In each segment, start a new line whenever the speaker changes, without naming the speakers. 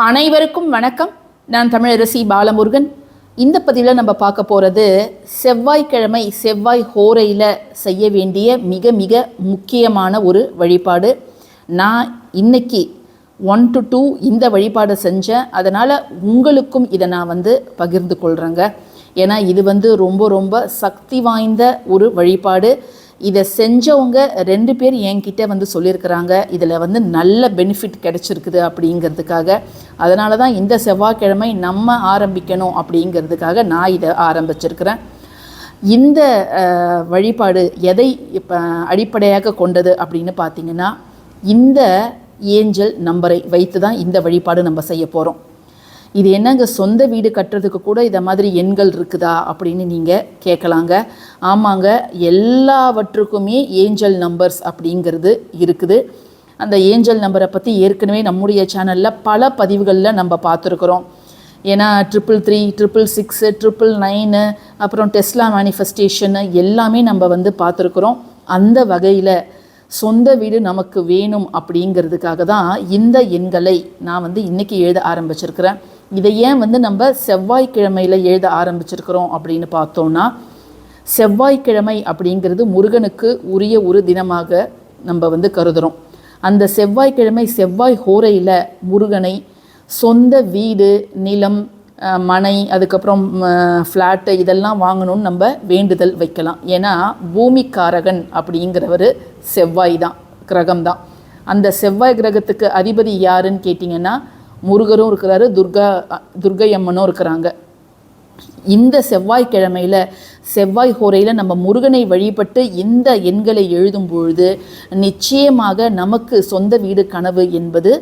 அனைவருக்கும் வணக்கம். நான் தமிழரசி பாலமுருகன். இந்த பதிவில் நம்ம பார்க்க போகிறது செவ்வாய்க்கிழமை செவ்வாய் ஹோரையில் செய்ய வேண்டிய மிக மிக முக்கியமான ஒரு வழிபாடு. நான் இன்னைக்கு ஒன் டு டூ இந்த வழிபாடை செஞ்சேன். அதனால் உங்களுக்கும் இதை நான் வந்து பகிர்ந்து கொள்கிறேங்க ஏன்னா இது வந்து ரொம்ப ரொம்ப சக்தி வாய்ந்த ஒரு வழிபாடு. இதை செஞ்சவங்க ரெண்டு பேர் என்கிட்ட வந்து சொல்லியிருக்கிறாங்க இதில் வந்து நல்ல பெனிஃபிட் கிடச்சிருக்குது அப்படிங்கிறதுக்காக. அதனால தான் இந்த செவ்வாய்க்கிழமை நம்ம ஆரம்பிக்கணும் அப்படிங்கிறதுக்காக நான் இதை ஆரம்பிச்சிருக்கிறேன். இந்த வழிபாடு எதை இப்போ அடிப்படையாக கொண்டது அப்படின்னு பார்த்தீங்கன்னா இந்த ஏஞ்சல் நம்பரை வைத்து தான் இந்த வழிபாடு நம்ம செய்ய போகிறோம் இது என்னங்க சொந்த வீடு கட்டுறதுக்கு கூட இதை மாதிரி எண்கள் இருக்குதா அப்படின்னு நீங்கள் கேட்கலாங்க ஆமாங்க எல்லாவற்றுக்குமே ஏஞ்சல் நம்பர்ஸ் அப்படிங்கிறது இருக்குது. அந்த ஏஞ்சல் நம்பரை பற்றி ஏற்கனவே நம்முடைய சேனலில் பல பதிவுகளில் நம்ம பார்த்துருக்குறோம். ஏன்னா triple three triple six triple nine அப்புறம் டெஸ்லா மேனிஃபெஸ்டேஷனு எல்லாமே நம்ம வந்து பார்த்துருக்குறோம். அந்த வகையில் சொந்த வீடு நமக்கு வேணும் அப்படிங்கிறதுக்காக தான் இந்த எண்களை நான் வந்து இன்றைக்கி எழுத ஆரம்பிச்சிருக்கிறேன். இதை ஏன் வந்து நம்ம செவ்வாய்க்கிழமையில் எழுத ஆரம்பிச்சிருக்கிறோம் அப்படின்னு பார்த்தோன்னா செவ்வாய்க்கிழமை அப்படிங்கிறது முருகனுக்கு உரிய ஒரு தினமாக நம்ம வந்து கருதுகிறோம் அந்த செவ்வாய்க்கிழமை செவ்வாய் ஹோரையில் முருகனை சொந்த வீடு நிலம் மனை அதுக்கப்புறம் ஃப்ளாட்டு இதெல்லாம் வாங்கணும்னு நம்ம வேண்டுதல் வைக்கலாம். ஏன்னா பூமிக்காரகன் அப்படிங்கிறவர் செவ்வாய் தான் கிரகம் தான். அந்த செவ்வாய் கிரகத்துக்கு அதிபதி யாருன்னு கேட்டிங்கன்னா முருகரும் இருக்கிறாரு துர்கா துர்கை அம்மனும் இருக்கிறாங்க. இந்த செவ்வாய்க்கிழமையில் செவ்வாய் ஹோரையில் நம்ம முருகனை வழிபட்டு இந்த எண்களை எழுதும் பொழுது நிச்சயமாக நமக்கு சொந்த வீடு கனவு என்பது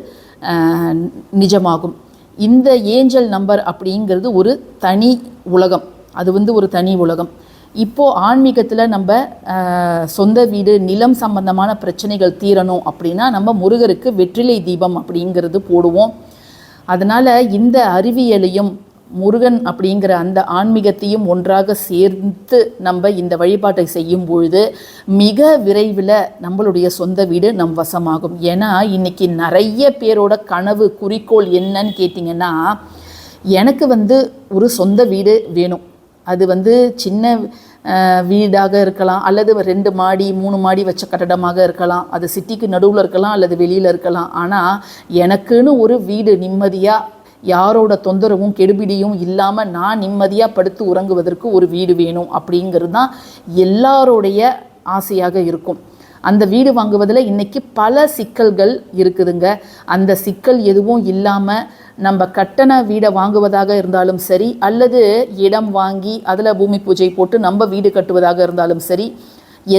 நிஜமாகும். இந்த ஏஞ்சல் நம்பர் அப்படிங்கிறது ஒரு தனி உலகம். அது வந்து ஒரு தனி உலகம். இப்போது ஆன்மீகத்தில் நம்ம சொந்த வீடு நிலம் சம்பந்தமான பிரச்சனைகள் தீரணும் அப்படின்னா நம்ம முருகருக்கு வெற்றிலை தீபம் அப்படிங்கிறது போடுவோம். அதனால் இந்த அறிவியலையும் முருகன் அப்படிங்கிற அந்த ஆன்மீகத்தையும் ஒன்றாக சேர்த்து நம்ம இந்த வழிபாட்டை செய்யும் பொழுது மிக விரைவில் நம்மளுடைய சொந்த வீடு நம் வசமாகும். ஏன்னா இன்னைக்கு நிறைய பேரோட கனவு குறிக்கோள் என்னன்னு கேட்டிங்கன்னா எனக்கு வந்து ஒரு சொந்த வீடு வேணும். அது வந்து சின்ன வீடாக இருக்கலாம் அல்லது ரெண்டு மாடி மூணு மாடி வச்ச கட்டடமாக இருக்கலாம். அது சிட்டிக்கு நடுவில் இருக்கலாம் அல்லது வெளியில் இருக்கலாம். ஆனால் எனக்குன்னு ஒரு வீடு நிம்மதியாக யாரோட தொந்தரவும் கெடுபிடியும் இல்லாமல் நான் நிம்மதியாக படுத்து உறங்குவதற்கு ஒரு வீடு வேணும் அப்படிங்கிறது தான் எல்லாரோடைய ஆசையாக இருக்கும். அந்த வீடு வாங்குவதில் இன்றைக்கி பல சிக்கல்கள் இருக்குதுங்க. அந்த சிக்கல் எதுவும் இல்லாமல் நம்ம கட்டண வீடை வாங்குவதாக இருந்தாலும் சரி அல்லது இடம் வாங்கி அதில் பூமி பூஜை போட்டு நம்ம வீடு கட்டுவதாக இருந்தாலும் சரி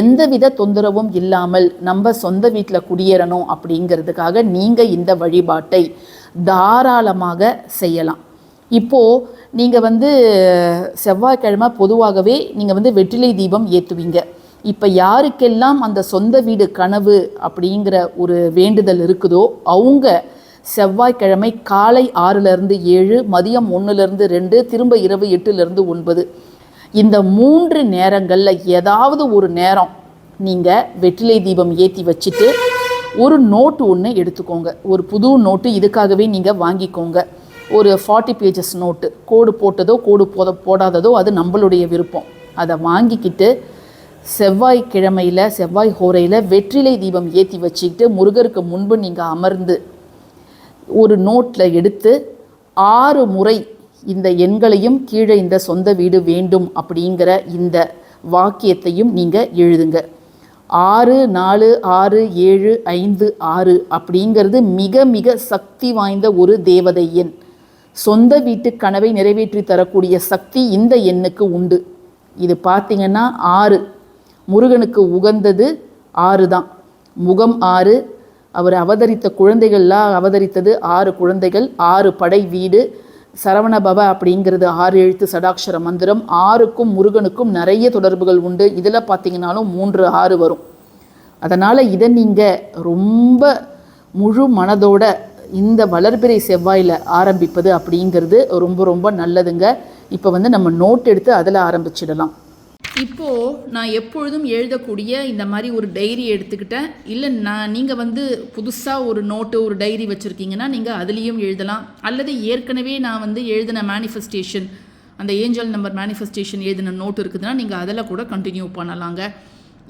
எந்தவித தொந்தரவும் இல்லாமல் நம்ம சொந்த வீட்டில் குடியேறணும் அப்படிங்கிறதுக்காக நீங்கள் இந்த வழிபாட்டை தாராளமாக செய்யலாம். இப்போது நீங்கள் வந்து செவ்வாய்க்கிழமை பொதுவாகவே நீங்கள் வந்து வெற்றிலை தீபம் ஏற்றுவீங்க இப்போ யாருக்கெல்லாம் அந்த சொந்த வீடு கனவு அப்படிங்கிற ஒரு வேண்டுதல் இருக்குதோ அவங்க செவ்வாய்க்கிழமை காலை ஆறுலேருந்து ஏழு மதியம் ஒன்றுலேருந்து ரெண்டு திரும்ப இரவு எட்டுலேருந்து ஒன்பது. இந்த மூன்று நேரங்களில் ஏதாவது ஒரு நேரம் நீங்கள் வெற்றிலை தீபம் ஏற்றி வச்சுட்டு ஒரு நோட்டு ஒன்று எடுத்துக்கோங்க. ஒரு புது நோட்டு இதுக்காகவே நீங்கள் வாங்கிக்கோங்க. ஒரு ஃபார்ட்டி பேஜஸ் நோட்டு கோடு போட்டதோ கோடு போத போடாததோ அது நம்மளுடைய விருப்பம். அதை வாங்கிக்கிட்டு செவ்வாய்க்கிழமையில் செவ்வாய் ஹோரையில் வெற்றிலை தீபம் ஏற்றி வச்சுக்கிட்டு முருகருக்கு முன்பு நீங்கள் அமர்ந்து ஒரு நோட்டில் எடுத்து ஆறு முறை இந்த எண்களையும் கீழே இந்த சொந்த வீடு வேண்டும் அப்படிங்கிற இந்த வாக்கியத்தையும் நீங்கள் எழுதுங்க. ஆறு நாலு ஆறு ஏழு ஐந்து ஆறு அப்படிங்கிறது மிக மிக சக்தி வாய்ந்த ஒரு தேவதை எண். சொந்த வீட்டு கனவை நிறைவேற்றி தரக்கூடிய சக்தி இந்த எண்ணுக்கு உண்டு. இது பார்த்தீங்கன்னா ஆறு. முருகனுக்கு உகந்தது ஆறு தான். முகம் ஆறு அவர் அவதரித்த குழந்தைகள்லாம் அவதரித்தது ஆறு குழந்தைகள் ஆறு படை வீடு சரவண பவ அப்படிங்கிறது ஆறு எழுத்து சடாட்சர மந்திரம் ஆறுக்கும் முருகனுக்கும் நிறைய தொடர்புகள் உண்டு. இதில் பார்த்தீங்கன்னாலும் மூன்று ஆறு வரும். அதனால் இதை நீங்கள் ரொம்ப முழு மனதோட இந்த வளர்பிறை செவ்வாயில் ஆரம்பிப்பது அப்படிங்கிறது ரொம்ப ரொம்ப நல்லதுங்க. இப்போ வந்து நம்ம நோட் எடுத்து அதில் ஆரம்பிச்சிடலாம். இப்போது நான் எப்பொழுதும் எழுதக்கூடிய இந்த மாதிரி ஒரு டைரி எடுத்துக்கிட்டேன். இல்லை நான் நீங்கள் வந்து புதுசாக ஒரு நோட்டு ஒரு டைரி வச்சுருக்கீங்கன்னா நீங்கள் அதுலேயும் எழுதலாம். அல்லது ஏற்கனவே நான் வந்து எழுதின மேனிஃபெஸ்டேஷன் அந்த ஏஞ்சல் நம்பர் மேனிஃபெஸ்டேஷன் எழுதின நோட்டு இருக்குதுன்னா நீங்கள் அதில் கூட கண்டினியூ பண்ணலாங்க.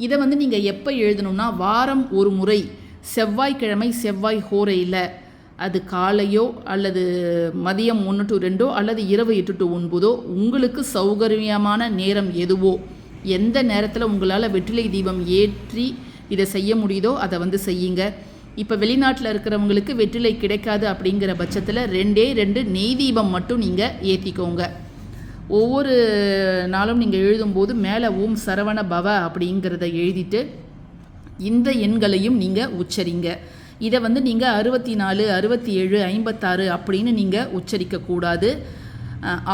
இதை வந்து நீங்கள் எப்போ எழுதணும்னா வாரம் ஒரு முறை செவ்வாய்க்கிழமை செவ்வாய் ஹோரையில். அது காலையோ அல்லது மதியம் ஒன்று டு ரெண்டோ அல்லது இரவு எட்டு டு ஒன்பதோ உங்களுக்கு சௌகரியமான நேரம் எதுவோ எந்த நேரத்தில் உங்களால் வெற்றிலை தீபம் ஏற்றி இதை செய்ய முடியுதோ அதை வந்து செய்யுங்க. இப்போ வெளிநாட்டில் இருக்கிறவங்களுக்கு வெற்றிலை கிடைக்காது அப்படிங்கிற பட்சத்தில் ரெண்டே ரெண்டு நெய் தீபம் மட்டும் நீங்கள் ஏற்றிக்கோங்க ஒவ்வொரு நாளும் நீங்கள் எழுதும்போது மேலே ஓம் சரவண பவ அப்படிங்கிறத எழுதிட்டு இந்த எண்களையும் நீங்கள் உச்சரிங்க. இதை வந்து நீங்கள் அறுபத்தி நாலு அறுபத்தி ஏழு ஐம்பத்தாறு அப்படின்னு நீங்கள் உச்சரிக்கக்கூடாது.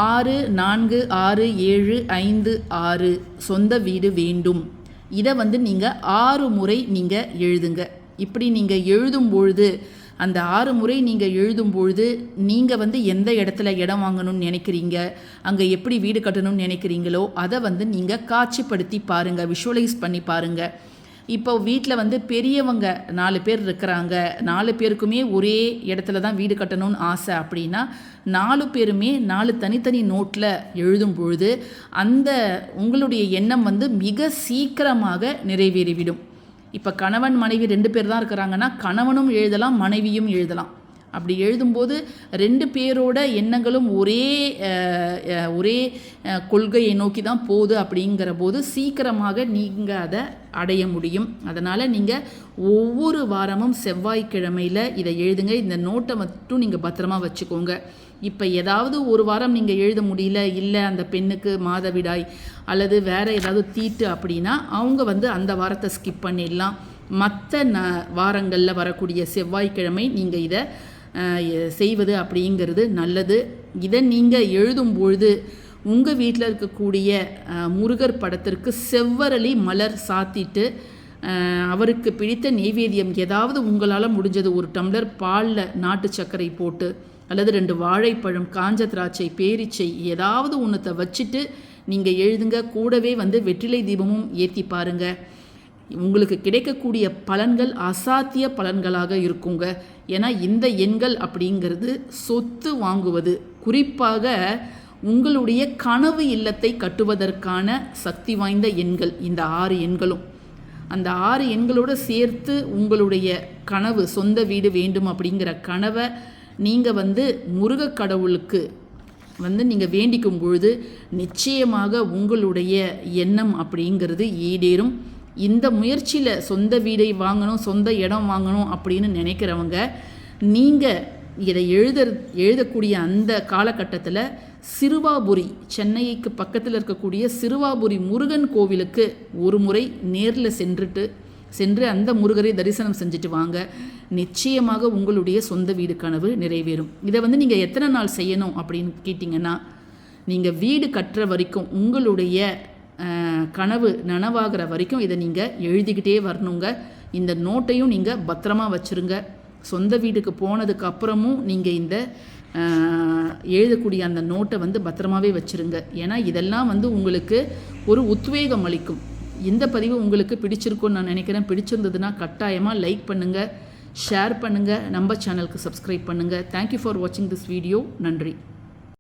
ஆறு நான்கு ஆறு ஏழு ஐந்து ஆறு. சொந்த வீடு வேண்டும். இதை வந்து நீங்கள் ஆறு முறை நீங்கள் எழுதுங்க. இப்படி நீங்கள் எழுதும் பொழுது அந்த ஆறு முறை நீங்கள் எழுதும் பொழுது நீங்கள் வந்து எந்த இடத்துல இடம் வாங்கணும்னு நினைக்கிறீங்க? அங்கே எப்படி வீடு கட்டணும்னு நினைக்கிறீங்களோ அதை வந்து நீங்கள் காட்சிப்படுத்தி பாருங்கள் விஷுவலைஸ் பண்ணி பாருங்கள் இப்போ வீட்டில் வந்து பெரியவங்க நாலு பேர் இருக்கிறாங்க. நாலு பேருக்குமே ஒரே இடத்துல தான் வீடு கட்டணும்னு ஆசை அப்படின்னா நாலு பேருமே நாலு தனித்தனி நோட்டில் எழுதும் பொழுது அந்த உங்களுடைய எண்ணம் வந்து மிக சீக்கிரமாக நிறைவேறிவிடும். இப்போ கணவன் மனைவி ரெண்டு பேர் தான் இருக்கிறாங்கன்னா கணவனும் எழுதலாம் மனைவியும் எழுதலாம். அப்படி எழுதும்போது ரெண்டு பேரோட எண்ணங்களும் ஒரே ஒரே கொள்கையை நோக்கி தான் போகுது அப்படிங்கிற போது சீக்கிரமாக நீங்கள் அதை அடைய முடியும். அதனால் நீங்கள் ஒவ்வொரு வாரமும் செவ்வாய்க்கிழமையில் இதை எழுதுங்க. இந்த நோட்டை மட்டும் நீங்கள் பத்திரமா வச்சுக்கோங்க. இப்போ ஏதாவது ஒரு வாரம் நீங்கள் எழுத முடியல இல்லை அந்த பெண்ணுக்கு மாதவிடாய் அல்லது வேறு ஏதாவது தீட்டு அப்படின்னா அவங்க வந்து அந்த வாரத்தை ஸ்கிப் பண்ணிடலாம். மற்ற ந வாரங்களில் வரக்கூடிய செவ்வாய்க்கிழமை நீங்கள் இதை செய்வது அப்படிங்கிறது நல்லது. இதை நீங்கள் எழுதும் பொழுது உங்கள் வீட்டில் இருக்கக்கூடிய முருகர் படத்திற்கு செவ்வரளி மலர் சாத்திட்டு அவருக்கு பிடித்த நெய்வேத்தியம் ஏதாவது உங்களால் முடிஞ்சது ஒரு டம்ளர் பாலில் நாட்டு சர்க்கரை போட்டு அல்லது ரெண்டு வாழைப்பழம் காஞ்ச திராட்சை பேரிச்சை ஏதாவது ஒன்றத்தை வச்சுட்டு நீங்கள் எழுதுங்க. கூடவே வந்து வெற்றிலை தீபமும் ஏற்றி பாருங்கள் உங்களுக்கு கிடைக்கக்கூடிய பலன்கள் அசாத்திய பலன்களாக இருக்குங்க. ஏன்னா இந்த எண்கள் அப்படிங்கிறது சொத்து வாங்குவது. குறிப்பாக உங்களுடைய கனவு இல்லத்தை கட்டுவதற்கான சக்தி வாய்ந்த எண்கள் இந்த ஆறு எண்களும். அந்த ஆறு எண்களோடு சேர்த்து உங்களுடைய கனவு சொந்த வீடு வேண்டும் அப்படிங்கிற கனவை நீங்கள் வந்து முருகக் கடவுளுக்கு வந்து நீங்கள் வேண்டிக்கும் பொழுது நிச்சயமாக உங்களுடைய எண்ணம் அப்படிங்கிறது ஈடேறும். இந்த முயற்சியில் சொந்த வீடை வாங்கணும் சொந்த இடம் வாங்கணும் அப்படின்னு நினைக்கிறவங்க நீங்கள் இதை எழுத எழுதக்கூடிய அந்த காலகட்டத்தில் சிறுவாபுரி சென்னைக்கு பக்கத்தில் இருக்கக்கூடிய சிறுவாபுரி முருகன் கோவிலுக்கு ஒரு முறை நேரில் சென்றுட்டு சென்று அந்த முருகரை தரிசனம் செஞ்சுட்டு வாங்க. நிச்சயமாக உங்களுடைய சொந்த வீடு கனவு நிறைவேறும். இதை வந்து நீங்கள் எத்தனை நாள் செய்யணும் அப்படின்னு கேட்டிங்கன்னா நீங்கள் வீடு கட்டுற வரைக்கும் உங்களுடைய கனவு நனவாகிற வரைக்கும் இதை நீங்கள் எழுதிக்கிட்டே வரணுங்க. இந்த நோட்டையும் நீங்கள் பத்திரமாக வச்சுருங்க. சொந்த வீட்டுக்கு போனதுக்கு அப்புறமும் நீங்கள் இந்த எழுதக்கூடிய அந்த நோட்டை வந்து பத்திரமாவே வச்சுருங்க. ஏன்னா இதெல்லாம் வந்து உங்களுக்கு ஒரு உத்வேகம் அளிக்கும். இந்த பதிவு உங்களுக்கு பிடிச்சிருக்கும்னு நான் நினைக்கிறேன். பிடிச்சிருந்ததுன்னா கட்டாயமாக லைக் பண்ணுங்கள் ஷேர் பண்ணுங்கள் நம்ம சேனலுக்கு சப்ஸ்கிரைப் பண்ணுங்கள் தேங்க்யூ ஃபார் வாட்சிங் திஸ் வீடியோ நன்றி.